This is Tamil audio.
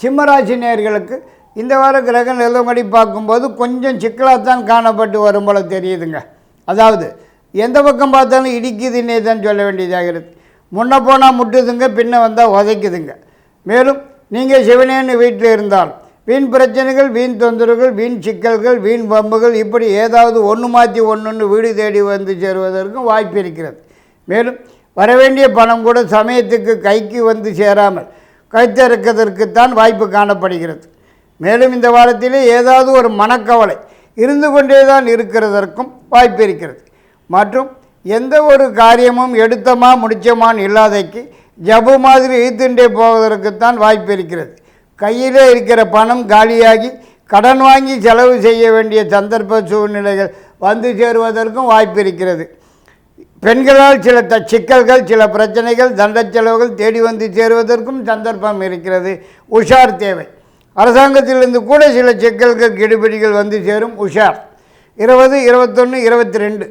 சிம்மராசி நேர்களுக்கு இந்த வார கிரக நிலவடி பார்க்கும்போது கொஞ்சம் சிக்கலாகத்தான் காணப்பட்டு வரும் போல தெரியுதுங்க. அதாவது எந்த பக்கம் பார்த்தாலும் இடிக்குதுன்னே தான் சொல்ல வேண்டியதாகிறது முன்ன போனால் முட்டுதுங்க பின்ன வந்தால் உதைக்குதுங்க. மேலும் நீங்கள் சிவனேன்னு வீட்டில் இருந்தால் வீண் பிரச்சனைகள் வீண் தொந்தரவுகள் வீண் சிக்கல்கள் வீண் பம்புகள் இப்படி ஏதாவது ஒன்று மாற்றி ஒன்றுன்னு வீடு தேடி வந்து சேருவதற்கும் வாய்ப்பு இருக்கிறது. மேலும் வரவேண்டிய பணம் கூட சமயத்துக்கு கைக்கு வந்து சேராமல் வைத்திருக்கிறதற்குத்தான் வாய்ப்பு காணப்படுகிறது. மேலும் இந்த வாரத்திலே ஏதாவது ஒரு மனக்கவலை இருந்து கொண்டே தான் இருக்கிறதற்கும் வாய்ப்பு இருக்கிறது. மற்றும் எந்த ஒரு காரியமும் எடுத்தமா முடிச்சமான்னு இல்லாதைக்கு ஜபு மாதிரி இழுத்துண்டே போவதற்குத்தான் வாய்ப்பு இருக்கிறது. கையிலே இருக்கிற பணம் காலியாகி கடன் வாங்கி செலவு செய்ய வேண்டிய சந்தர்ப்ப சூழ்நிலைகள் வந்து சேருவதற்கும் வாய்ப்பு இருக்கிறது. பெண்களால் சில த சிக்கல்கள் சில பிரச்சனைகள் தண்ட செலவுகள் தேடி வந்து சேருவதற்கும் சந்தர்ப்பம் இருக்கிறது. உஷார் தேவை. அரசாங்கத்திலிருந்து கூட சில சிக்கல்கள் கெடுபிடிகள் வந்து சேரும். உஷார். இருபது இருபத்தொன்று இருபத்தி ரெண்டு.